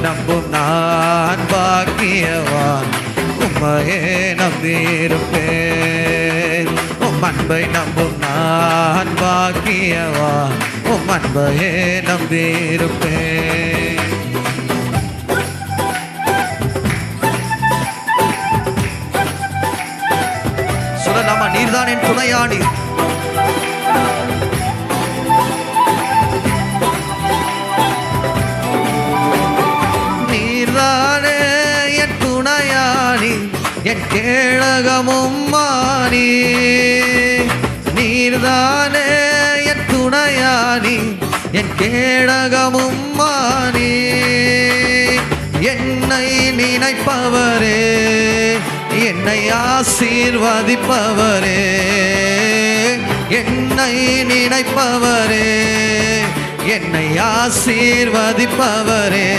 நம்பும் நான் பாக்கியவான். உம்மையே நம்பியிருப்பேன். உம் அன்பை நம்பும் நான் பாக்கியவான். உம் அன்பையே நம்பியிருப்பேன். சொல்லலாமா? நீர்தான் என் துணையாளி. ஞானி என் கேழகமும் மாறி. நீர்தானே என் துணையானி என் கேழகமும் மாறி. என்னை நினைப்பவரே என்னை ஆசீர்வதிப்பவரே. என்னை நினைப்பவரே என்னை ஆசீர்வதிப்பவரே.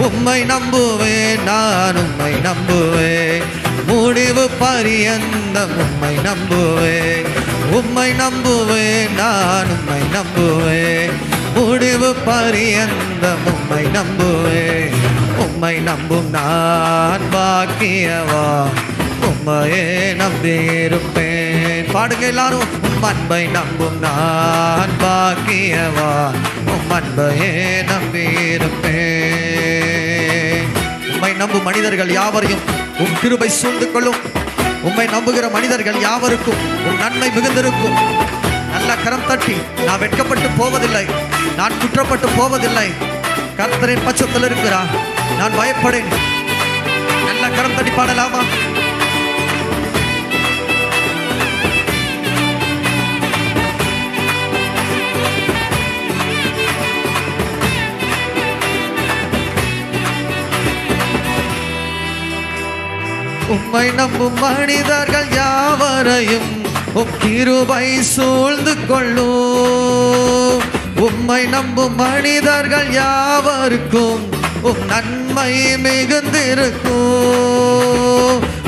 உம்மை நம்புவேன் நான் உம்மை நம்புவேன். முடிவு பரியந்தம் உம்மை நம்புவேன். உம்மை நம்புவேன் நான் உம்மை நம்புவேன். முடிவு பரியந்தம் உம்மை நம்புவேன். உம்மை நம்பும் நான் பாக்கியவா? உம்மையே நம்பியிருப்பேன். பாடுங்க எல்லாரும் உம் அன்பை நம்பும் நான் பாக்கியவா? உம் அன்பையே நம்பியிருப்பேன். நம்பும் மனிதர்கள் யாவரையும் உம் கிருபை சூழ்ந்து கொள்ளும் உம்மை நம்புகிற மனிதர்கள் யாவருக்கும் உன் நன்மை மிகுந்திருக்கும். நல்ல கரம் தட்டி நான் வெட்கப்பட்டு போவதில்லை. நான் குற்றப்பட்டு போவதில்லை. கர்த்தரின் பட்சத்தில் இருக்கிறார். நான் பயப்படேன். நல்ல கரம் தட்டி பாடலாமா? உம்மை நம்பும் மனிதர்கள் யாவரையும் கிருபை சூழ்ந்து கொள்ளும். உம்மை நம்பும் மனிதர்கள் யாவருக்கும் உம் நன்மை மிகுந்திருக்கும்.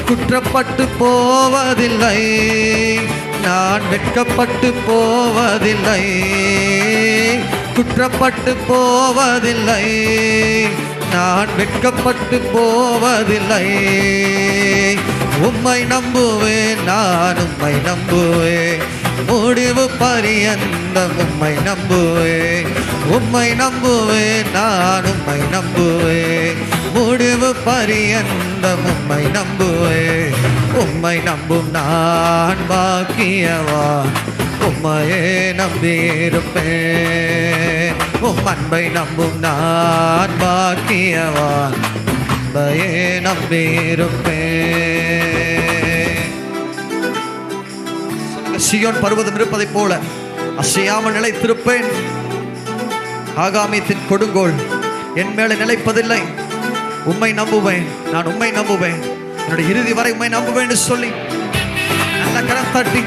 குற்றப்பட்டு போவதில்லை நான் வெட்கப்பட்டு போவதில்லை. குற்றப்பட்டு போவதில்லை நான் வெட்கப்பட்டு போவதில்லை. உம்மை நம்புவேன் நான் உம்மை நம்புவேன். முடிவு பரியந்தம் உம்மை நம்புவேன். உம்மை நம்புவேன் நான் உம்மை நம்புவேன். முடிவு பரியந்தம் உம்மை நம்புவேன். உம்மை நம்பும் நான் பாக்கியவா? உம்மையே நம்பியிருப்பேன். உம் அன்பை நம்பும் நான் பாக்கியவான் அன்பையே சியோன் பருவதம் இருப்பதைப் போல அசையாமல் நிலைத்திருப்பேன். ஆகாமியத்தின் கொடுங்கோல் என் மேலே நிலைப்பதில்லை. உண்மை நம்புவேன் நான் உண்மை நம்புவேன். என்னுடைய இறுதி வரை உம்மை நம்புவேன் என்று சொல்லி நல்ல கரம் தட்டி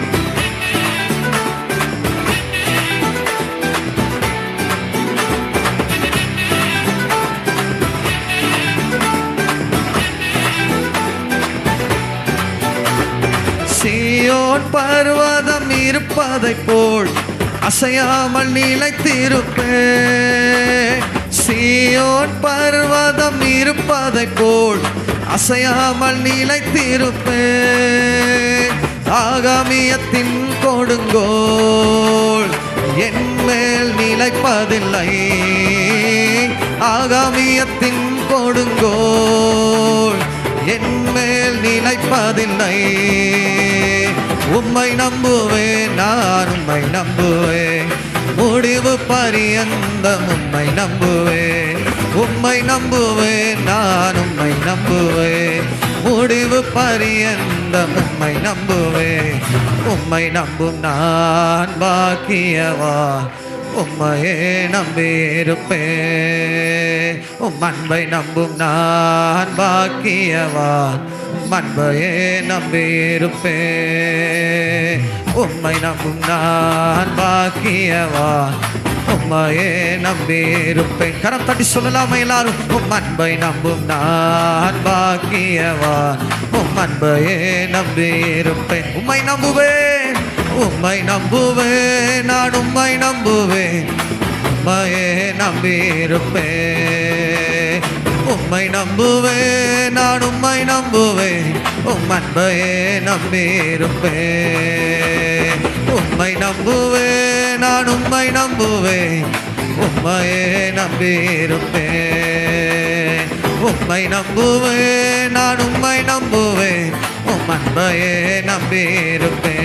சீயோன் பர்வதம் இருப்பதை போல் அசையாமல் நிலைத்திருப்பே சியோன் பர்வதம் இருப்பதை போல் அசையாமல் நிலைத்திருப்பே ஆகாமியத்தின் கொடுங்கோள் என் மேல் நிலைப்பதில்லை. ஆகாமியத்தின் கொடுங்கோள் என் மேல் நிலைப்பதில்லை. உம்மை நம்புவேன் நான் உம்மை நம்புவேன். முடிவு பரியந்தம் உம்மை நம்புவேன். உம்மை நம்புவேன் நான் உம்மை நம்புவேன். முடிவு பரியந்தம் உம்மை நம்புவேன். உம்மை நம்பும் நான் பாக்கியவா? உம்மையே நம்பியிருப்பேன். உம் அன்பை நம்பும் நான் பாக்கியவான் உம் அன்பையே நம்பியிருப்பேன். உம்மை நம்பும் நான் பாக்கியவா? உம்மையே நம்பியிருப்பேன். கரம் தட்டி சொல்லலாமா எல்லாரும்? உம் அன்பை நம்பும் நான் பாக்கியவான் உம் அன்பையே நம்பியிருப்பேன். உம்மை நம்புவேன். உம்மை நம்புவேன். நான் உம்மை நம்புவேன். உம்மையே நம்பியிருப்பேன். உம்மை நம்புவேன் நான் உம்மை நம்புவேன். உம் அன்பையே நம்பியிருப்பேன் உம்மை நம்புவேன் நான் உம்மை நம்புவேன். உம்மையே நம்பியிருப்பேன் உம்மை நம்புவேன் நான் உம்மை நம்புவேன். உம் அன்பையே நம்பியிருப்பேன்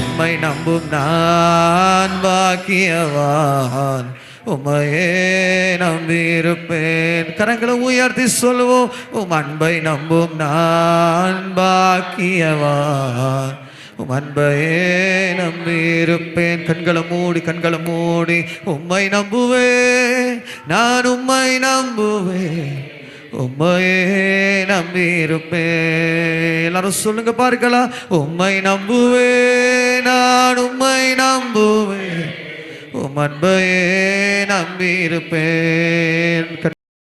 உம்மை நம்பும் நான் பாக்கியவான். உம்மையே நம்பியிருப்பேன். கரங்களை உயர்த்தி சொல்லுவோம். உம் அன்பை நம்பும் நான் பாக்கியவான். உம் அன்பையே நம்பியிருப்பேன். கண்களை மூடி கண்களை மூடி உம்மை நம்புவேன். நான் உம்மை நம்புவேன். உம்மையே நம்பியிருப்பேன். எல்லாரும் சொல்லுங்க பார்க்கலாம் உம்மை நம்புவேன். நான் உம்மை நம்புவேன். உமன்பையே நம்பியிருப்பேன்.